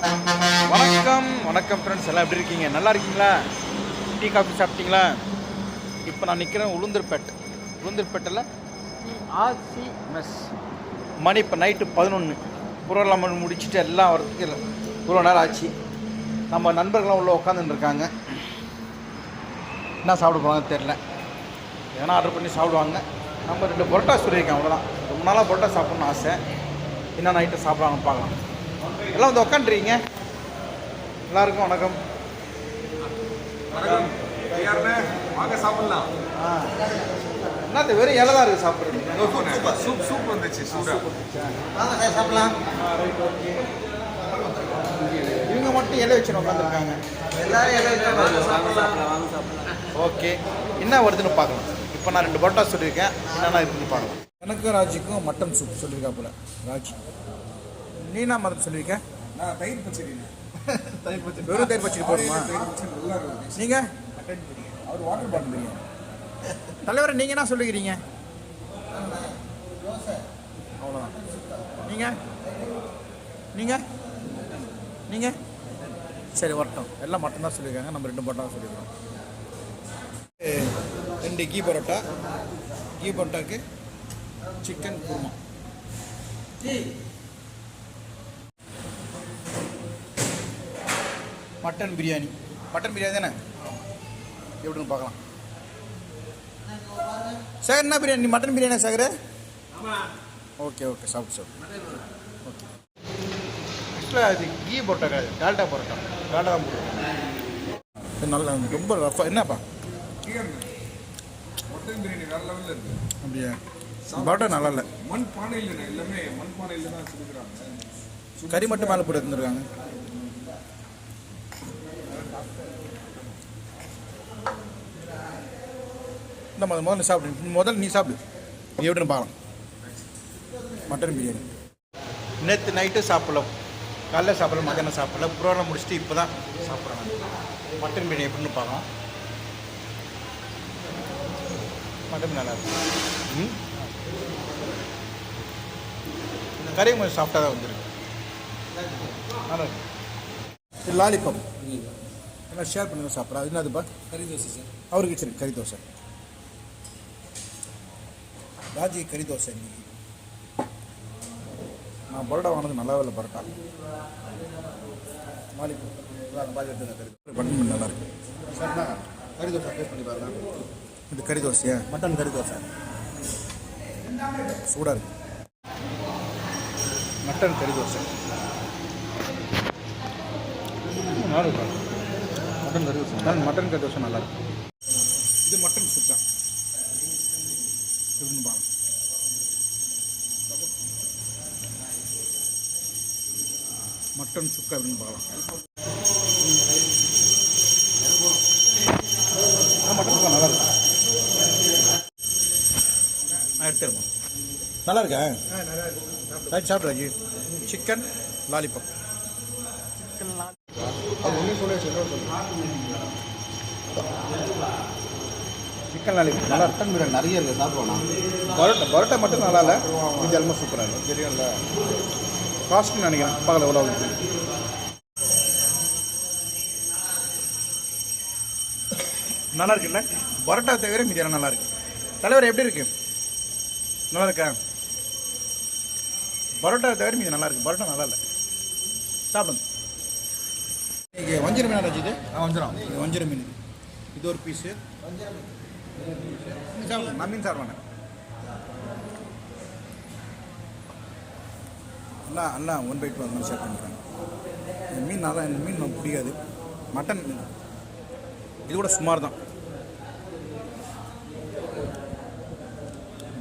வணக்கம் வணக்கம் ஃப்ரெண்ட்ஸ் எல்லாம் எப்படி இருக்கீங்க? நல்லா இருக்கீங்களா? டீ காஃபி சாப்பிட்டீங்களா? இப்போ நான் நிற்கிறேன் உளுந்தூர்பேட்டை உளுந்தூர்பேட்டையில் ஆர்சி மெஸ். மணி இப்போ நைட்டு பதினொன்று புரோகிராம் முடிச்சுட்டு எல்லாம் வரதுக்கு இவ்வளோ நேரம் ஆச்சு. நம்ம நண்பர்கள்லாம் உள்ளே உட்காந்துருக்காங்க என்ன சாப்பிட போகிறாங்க தெரில எதனா ஆர்டர் பண்ணி சாப்பிடுவாங்க. நம்ம ரெண்டு பரோட்டா சொல்லியிருக்கேன் அவ்வளோதான் ரொம்ப நாளாக பரோட்டா சாப்பிட்ணுன்னு ஆசை. என்ன நைட்டு சாப்பிட்றாங்கன்னு பார்க்கலாம். எல்லாம் வந்து உக்காண்ட்றீங்க எல்லாருக்கும் வணக்கம். வாங்க சாப்பிடலாம். ஆ. என்னது வெறும் இலை தான் இருக்குது சாப்பிட்றதுக்கு சூப் சூப் வந்துச்சு சூடா. வாங்க சார் சாப்பிடலாம். இவங்க மட்டும் இலை வச்சு உட்காந்துருக்காங்க எல்லாரும் இலை வச்சு சாப்பிடலாம். ஓகே. என்ன வருதுன்னு பார்க்கலாம். இப்போ நான் ரெண்டு பரோட்டா சொல்லியிருக்கேன். என்னென்ன இருக்குன்னு பார்க்கலாம். எனக்கும் ராஜிக்கும் மட்டன் சூப் சொல்லியிருக்கா போல. ராஜி. நீ என்ன மதம் சொல்லியிருக்கேன் நான் தயிர் பச்சடிண்ணே தயிர் பச்சடி. வெறும் தயிர் பச்சடி போடுமா பச்சடி நீங்கள் அவர் வாட்டர் பாட்டில் தலைவரை நீங்கள் என்ன சொல்லிக்கிறீங்க அவ்வளோதான் நீங்கள் நீங்கள் நீங்கள் சரி வரட்டும். எல்லாம் மட்டன் தான் சொல்லியிருக்காங்க. நம்ம ரெண்டு பரோட்டா சொல்லியிருக்கோம் ரெண்டு key parotta key பரோட்டாக்கு chicken kurma. Mutton biryani. Mutton biryani தானே? எப்படின்னு பார்க்கலாம். சேகர் என்ன பிரியாணி? நீ mutton biryani Sekar okay okay. சாப்பிட்டு சாப்பிட்டு ஓகே ஆக்சுவலாக அது கீ பரோட்டா கிடையாது டால்டா பரோட்டா டால்டா தான் நல்லா ரொம்ப ரஃபா என்னப்பா? மட்டன் பிரியாணி வேற லெவலில் இருக்கு. அப்படியா? பரோட்டா நல்லா இல்லை. மண் பானையில் எல்லாமே மண் பானையில் தான் கறி மட்டும் மேலே போட்டு எடுத்துருக்காங்க இந்த முதல்ல முதல்ல சாப்பிடு. முதல்ல நீ சாப்பிடு. நீ எப்படின்னு பார்க்கலாம் மட்டன் பிரியாணி. நேற்று நைட்டு சாப்பிடல. காலைல சாப்பிடல மத்தியானம் சாப்பிடல. ப்ரோக்ராம் முடிச்சுட்டு இப்போ தான் சாப்பிட்றேன் மட்டன் பிரியாணி எப்படின்னு பார்க்கலாம் மட்டன் நல்லா இருக்கு. ம்? இந்த கறி கொஞ்சம் சாஃப்டாக தான் வந்துருக்கு. நல்லா லாலிபாப் ஷேர் பண்ணி சாப்பிட்றா. அது என்னதுப்பா கறி தோசை சார். அவருக்கு சரி கறி தோசை. ராஜி கறி தோசை. இன்னைக்கு நான் பரோட்டா வாங்கினது நல்லாவே இல்லை பரோட்டா. இதான் பாதி எடுத்து கறி. பட்டன் நல்லா இருக்கு. சரிண்ணா கறி தோசை டேஸ்ட் பண்ணி பாருங்க. இது கறி தோசையா? மட்டன் கறி தோசை. சூடாக இருக்கு. மட்டன் கறி தோசை. நல்லா மட்டன் கறி தோசை. மட்டன் கறி தோசை நல்லா இருக்கு. இது மட்டன் சுக்கா. எப்படின்னு பாருங்க மட்டன் சுக்கா அப்படின்னு பார்க்கலாம் மட்டன் சுக்கா நல்லா இருக்கு? நான் எடுத்துருக்கோம் நல்லா இருக்கா? ரைட் சாப்பிட்றாஜி சிக்கன் லாலிபாப் அது ஒன்றே சொல்லி. சிக்கன் லாலிபாப் நல்லா மட்டன் பிரியாணி நிறைய இருக்குது சாப்பிடுவோம் பரோட்டா பரோட்டா மட்டும் நல்லா இல்லை. இது எல்லாம் சூப்பராக இருக்கும் தெரியும்ல. காஸ்ட்னு நினைக்கிறேன். பார்க்கல எவ்வளோ ஆகுது. நல்லா இருக்குல்ல பரோட்டா தவிர மீதி எல்லாம் நல்லா இருக்கு. தலைவர் எப்படி இருக்கு? நல்லா இருக்கா? பரோட்டா தவிர மீதி நல்லா இருக்கு. பரோட்டா நல்லா இல்லை. சாப்பிடுங்க. இங்கே வஞ்சிர மீன் வந்துடும் இது வஞ்சிர மீன். இது ஒரு பீஸு சாப்பிடுங்க நான் சார் சாப்பிடுவேன் அண்ணா அண்ணா ஒன் பை டூ அந்த மாதிரி ஷேர் பண்ணுறேன் இந்த மீன் நல்லா இந்த மீன் நமக்கு பிடிக்காது. மட்டன் இது கூட சுமார் தான்.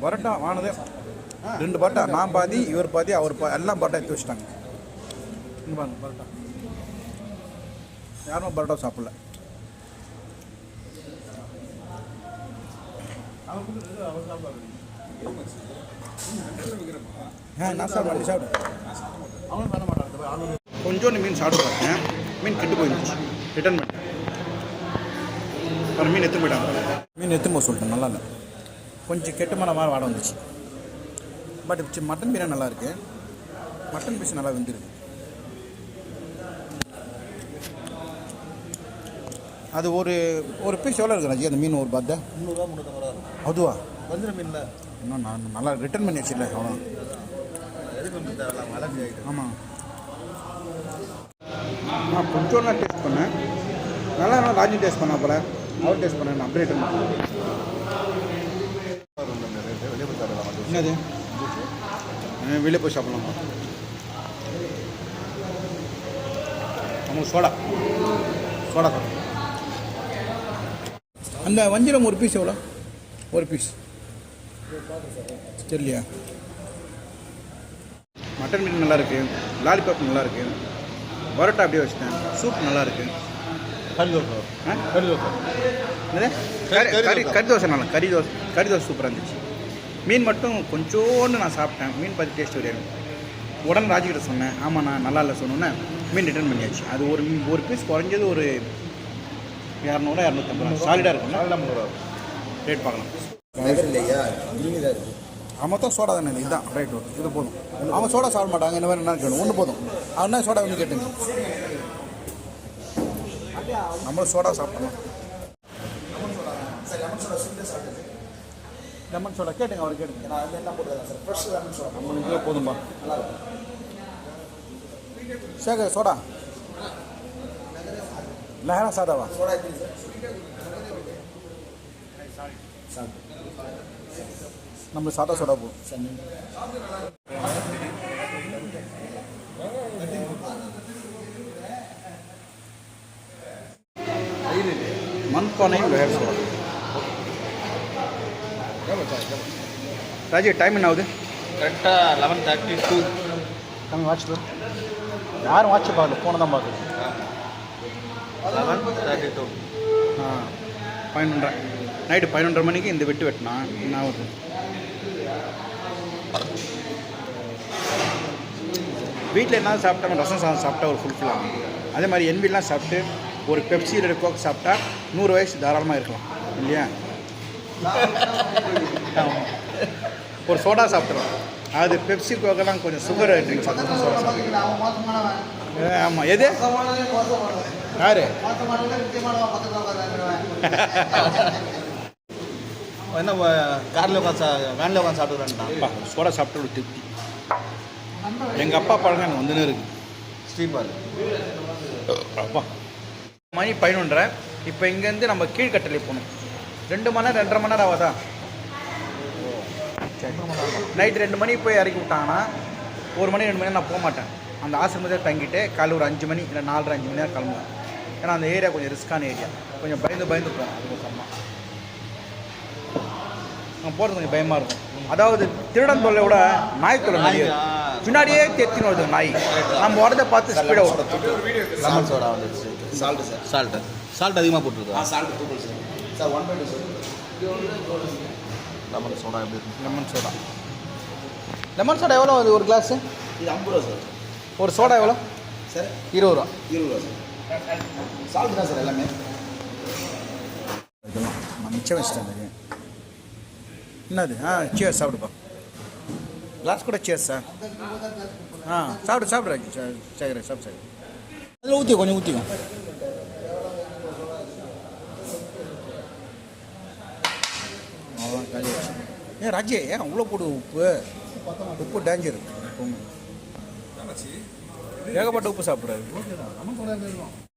பரோட்டா வானது ரெண்டு பரோட்டா நான் பாதி இவர் பாதி அவர் பா எல்லாம் பரோட்டா எடுத்து வச்சுட்டாங்க. பரோட்டா. யாரும் பரோட்டா சாப்பிடல ஆ நான் சாப்பிட சாப்பிடு அவனும் பண்ண மாட்டான் கொஞ்சோண்டு மீன் சாப்பிட பார்த்தேன் மீன் கெட்டு போயிருந்துச்சு. ரிட்டர்ன் பண்ணிட்டேன் அப்புறம் மீன் எத்து போயிட்டாங்க. மீன் எடுத்து போக சொல்லிட்டேன். நல்லா இல்லை. கொஞ்சம் கெட்டுமான மாதிரி வாட வந்துச்சு. பட் மட்டன் பிரியாணி நல்லா இருக்கு. மட்டன் பீஸ் நல்லா வெந்திருக்கு. அது ஒரு ஒரு பீஸ் எவ்வளோ இருக்கு ராஜி? அந்த மீன் ஒரு பத்தை முந்நூறுரூவா முந்நூற்றம்பது ரூபா அதுவா? வஞ்சிர மீனில். இன்னும் நான் நல்லா ரிட்டர்ன் பண்ணி வச்சிடல அவ்வளோ எதுக்கு மீன் தேவையில்லாம் அலர்ஜி ஆகிட்டு ஆமாம் நான் கொஞ்சம் நான் டேஸ்ட் பண்ணேன். நல்லா நல்லா ராஜி டேஸ்ட் பண்ண போல. அவர் டேஸ்ட் பண்ணேன் நான் ரிட்டர்ன் பண்ணேன். என்னது? வெளியே போய் சாப்பிடலாம்? நமக்கு சோடா. சோடா சாப்பிடும் அந்த வஞ்சிரம் ஒரு பீஸ் எவ்வளோ? ஒரு பீஸ் தெரியலையா? மட்டன் மீன் நல்லா இருக்கு லாலிபாப் நல்லா இருக்கு பரோட்டா அப்படியே வச்சுட்டேன். சூப் நல்லா இருக்கு கறி தோசை. ஆ? கறி தோசை? கறி- கறி தோசை. நல்லா கறி தோசை கறி தோசை சூப்பராக இருந்துச்சு. மீன் மட்டும் கொஞ்சோண்டு நான் சாப்பிட்டேன். மீன் பார்த்து டேஸ்ட் வரையாது உடனே ராஜிக்கிட்ட சொன்னேன் ஆமாண்ணா நல்லா இல்லை சொன்னோன்னே மீன் ரிட்டர்ன் பண்ணியாச்சு. அது ஒரு மீன் ஒரு பீஸ் குறைஞ்சது ஒரு இரநூறுவா இரநூத்தம்பது ரூபா. சாலிடாக இருக்கும்ல? சாலிடாக முந்நூறுவா ரேட் பார்க்கலாம். இல்லையா? இனிமே தான் சோடா தானே இதுதான். ரைட் இது போதும். அவன் சோடா சாப்பிட மாட்டாங்க. இந்த மாதிரி என்ன கேட்கணும் ஒன்று போதும். அவன் என்ன சோடா வந்து கேட்டுங்க. நம்மளும் சோடா சாப்பிடலாம் லெமன் சோடா கேட்டுங்க அவர் கேட்டுங்க. நான் என்ன போட்டுருக்கேன் சார் ஃப்ரெஷ் லெமன் சோடா நம்மளுக்கு இதே போதும்பா. இருக்கும் சேகர் சோடா சார் சாப்பிட்டு நம்மளுக்கு சாதா சோடா சார் மண்பானை லஹர் சோடா ராஜி டைம் என்ன ஆகுது? கரெக்டாக லெவன் தேர்ட்டி டூ கம்மி வாட்ச் யாரும் வாட்ச் பார்க்கல ஃபோனை தான் பார்க்குது லெவன் தேர்ட்டி டூ ஆ பதினொன்றரை. நைட்டு பதினொன்றரை மணிக்கு இந்த வெட்டு வெட்டினா என்ன ஆகுது? வீட்டில் என்ன சாப்பிட்டா ரசம் சாதம் சாப்பிட்டா ஒரு ஃபுல்ஃபில் ஆகும் அதே மாதிரி என்விலாம் சாப்பிட்டு ஒரு பெப்சி ரெண்டு கோக் சாப்பிட்டா நூறு வயசு தாராளமாக இருக்கலாம். இல்லையா. ஒரு சோடா சாப்பிட்றோம் அது பெப்சி கோக்கெல்லாம் கொஞ்சம் சுகர் ட்ரிங்க்ஸ் சோடா சாப்பிட்றோம் ஆமாம் எது? யாரு என்ன காரில் உட்காந்து வேனில் உட்காந்து சாப்பிட்டுக்கிறேன்ட்டான் அப்பா சோடா சாப்பிட்டு ஒரு திருப்தி எங்கள் அப்பா பழக்கம் எனக்கு வந்துன்னு இருக்கு ஸ்ரீபால் அப்பா மணி பதினொன்றரை இப்போ இங்கேருந்து நம்ம கீழ்கட்டளை போகணும் ரெண்டு மணி நேரம் ரெண்டரை மணி நேரம் ஆகாதா நைட்டு ரெண்டு மணிக்கு போய் இறக்கி விட்டாங்கன்னா ஒரு மணி ரெண்டு மணி நான் போக மாட்டேன் அந்த ஆசிரமத்தில் தங்கிட்டு காலைல ஒரு அஞ்சு மணி இல்லை நாலரை அஞ்சு மணி நேரம் கிளம்புவேன் ஏன்னா அந்த ஏரியா கொஞ்சம் ரிஸ்க்கான ஏரியா. கொஞ்சம் பயந்து பயந்து போவேன் அதுக்கப்புறமா அங்கே போகிறது கொஞ்சம் பயமாக இருக்கும். அதாவது திருடன் தொல்லை விட நாய் தொல்லை நிறைய. பின்னாடியே தெத்தின்னு வருது நாய். நம்ம வரதை பார்த்து ஸ்பீடாக ஓடும் லெமன் சோடா வந்துடுச்சு சால்ட்டு சார் சால்ட்டு சால்ட் அதிகமாக போட்டுருக்கா சால்ட் தூக்கல் sir sir one twenty sir lemon soda எப்படி இருக்கு லெமன் சோடா லெமன் சோடா எவ்வளோ அது ஒரு கிளாஸு இது ஐம்பது ரூபா சார் ஒரு சோடா எவ்வளோ சார் இருபது ரூபா. இருபது ரூபா சார் சால்ட் தான் சார் எல்லாமே. இதெல்லாம் நான் மிச்சம் வச்சிட்டேன் என்னது? ஆ சேர் சாப்பிடுப்பா. கிளாஸ் கூட சேர் சார் ஆ சாப்பிடு சாப்பிடு ராஜி சேகர சாப்பிடு சார் அதில் ஊற்றி கொஞ்சம் ஊற்றிக்கோ அவ்வளோதான் காலி ஆச்சு. ஏன் ராஜே ஏன் அவ்வளோ போடு உப்பு? உப்பு டேஞ்சர் ஏகப்பட்ட உப்பு சாப்பிட்றாரு.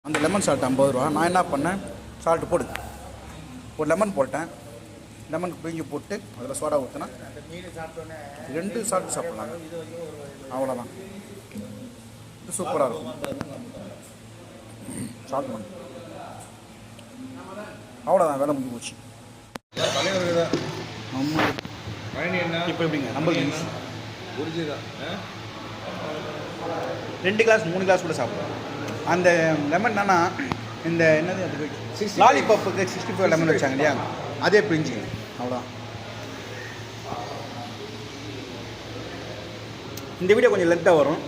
அந்த லெமன் சால்ட் ஐம்பது ரூபா. நான் என்ன பண்ணேன்? சால்ட் போடு. ஒரு லெமன் போட்டேன். லெமன் பிழிஞ்சு போட்டு அதில் சோடா ஊற்றினா ரெண்டு சால்ட் சாப்பிட்லாங்க. அவ்வளோதான் இது சூப்பராக இருக்கும். சால்ட் மண் அவ்வளோதான் வேலை முடிஞ்சு போச்சு. என்ன? இப்போ எப்படிங்க? நம்மளுக்கு யூஸ் புரிஞ்சுதான் ரெண்டு கிளாஸ் மூணு கிளாஸ் கூட சாப்பிடுவோம் அந்த லெமன் என்னன்னா இந்த என்னது அது? லாலிபப்புக்கு சிக்ஸ்டி ஃபைவ் லெமன் வச்சாங்க இல்லையா? அதே பிரிஞ்சு அவ்வளோதான் இந்த வீடியோ கொஞ்சம் லென்த்தாக வரும்.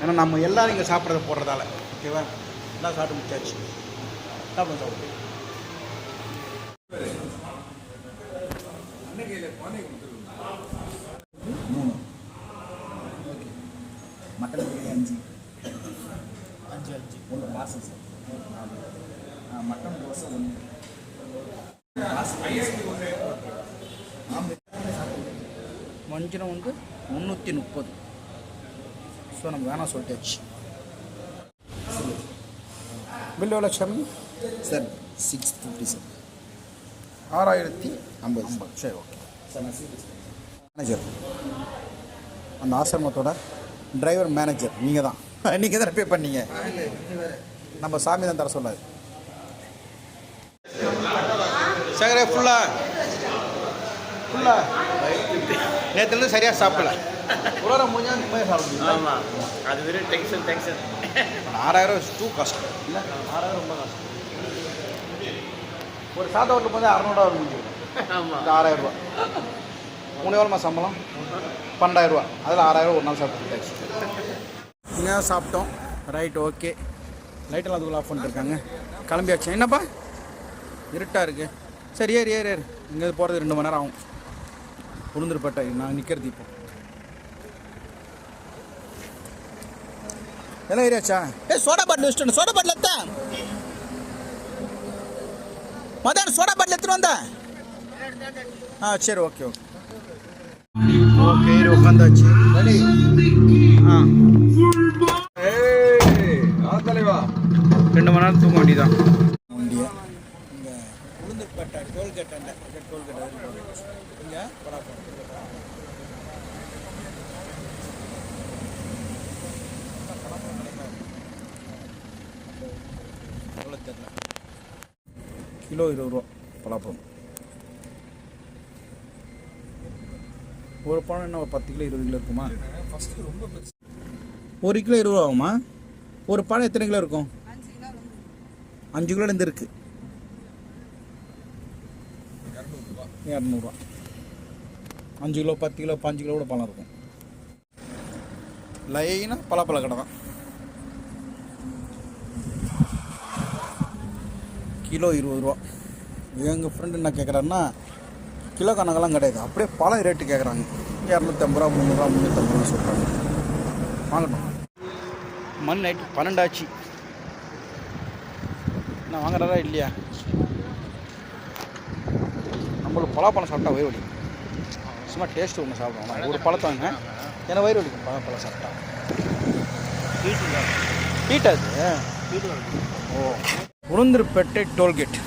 ஏன்னா நம்ம எல்லாரும் இங்கே சாப்பிட்றத போடுறதால. ஓகேவா? எல்லாம் சாப்பிட்டு முடிச்சாச்சு. சாப்பிடுவோம் சாப்பிடுவோம் மூணு ஓகே மட்டன் பிரியாணி அஞ்சு அஞ்சு அஞ்சு ஒன்று பார்சல் சார் மட்டன் தோசை ஒன்று வஞ்சிரம் வந்து முந்நூற்றி முப்பது. ஸோ நம்ம வேணாம் சொல்லிட்டாச்சு. பில் எவ்வளோ சாமி சார் சிக்ஸ் ஃபிஃப்டி சார். ஆறாயிரத்தி ஐம்பது. ஐம்பது. சரி ஓகே மேனேஜர் அந்த ஆசிரமத்தோட டிரைவர் மேனேஜர் நீங்கள் தான் நீங்கள் தான் பே பண்ணீங்க நம்ம சாமி தான் தர சொல்லாது சங்கரே ஃபுல்லா. ஃபுல்லா. நேற்றுலேருந்து சரியாக சாப்பிடல. வாரம் முடிஞ்சா நிம்மதியாக சாப்பிடுங்க ஆமாம் அது வெறும் டென்ஷன் டென்ஷன் ஆறாயிரம் டூ காஸ்ட் இல்லை ஆறாயிரம் ரொம்ப காஸ்ட் ஒரு சாதா ஹோட்டலுக்கு வந்து அறநூறுவா முடிஞ்சு ஆமாம் இந்த ஆறாயிரம் ரூபா மூணு எவ்வளோமா சம்பளம்? பன்னெண்டாயிரம் ரூபா அதில் ஆறாயிரம் ஒரு நாள் சாப்பிட்டு இங்கே சாப்பிட்டோம். ரைட் ஓகே லைட்டெல்லாம் அதுக்குள்ள ஆஃப் பண்ணிட்டுருக்காங்க கிளம்பியாச்சு. என்னப்பா? இருட்டாக இருக்கு. சரி ஏறு ஏறு ஏறு. இங்கே போகிறது ரெண்டு மணி நேரம் ஆகும். உளுந்தூர்பேட்டை நான் நிற்கிறது இப்போ. எல்லாம் ஏரியாச்சா ஏ சோடா பாட்டில் வச்சுட்டு சோடா பாட்டில் எத்த மதியானம் சோடா பாட்டில் எடுத்துட்டு வந்த. ஆ சரி ஓகே ஓகே. ஓகே இரு உட்காந்தாச்சு ஆ. ஏய் ஆ தலைவா. ரெண்டு மணி நேரம் தூங்க வேண்டியதான் வண்டியை இங்கே Ulundurpettai toll gate toll gate இங்கே கிலோ இருபது ரூபா பலாப்பழம். ஒரு பழம் என்ன ஒரு பத்து கிலோ இருபது கிலோ இருக்குமா? ஒரு கிலோ இருபது ரூபா ஆகுமா? ஒரு பழம் எத்தனை கிலோ இருக்கும்? அஞ்சு கிலோ இருந்து இருக்கு. இரநூறுவா. அஞ்சு கிலோ பத்து கிலோ பாஞ்சு கிலோ கூட பழம் இருக்கும். லைனாக பலாப்பழ கடை தான். கிலோ இருபது ரூபா. எங்கள் ஃப்ரெண்டு என்ன கேட்குறாருன்னா கிலோ கணக்கெல்லாம் கிடையாது. அப்படியே பழம் ரேட்டு கேட்குறாங்க இரநூத்தம்பது ரூபா முந்நூறுரூவா முந்நூற்றம்பது ரூபா சொல்கிறாங்க வாங்கட்டும். மணி நைட்டு பன்னெண்டாச்சு. நான் வாங்குறதா இல்லையா? நம்மளுக்கு பலாப்பழம் சாப்பிட்டா வயிறு வலிக்கும். சும்மா டேஸ்ட் ஒன்று சாப்பிடுவோம். ஒரு பழத்தை வாங்க ஏன்னா வயிறு வலிக்கும். பழப்பழம் சாப்பிட்டா. ஹீட் அது ஓ. உளுந்தூர்பேட்டை டோல்கேட்.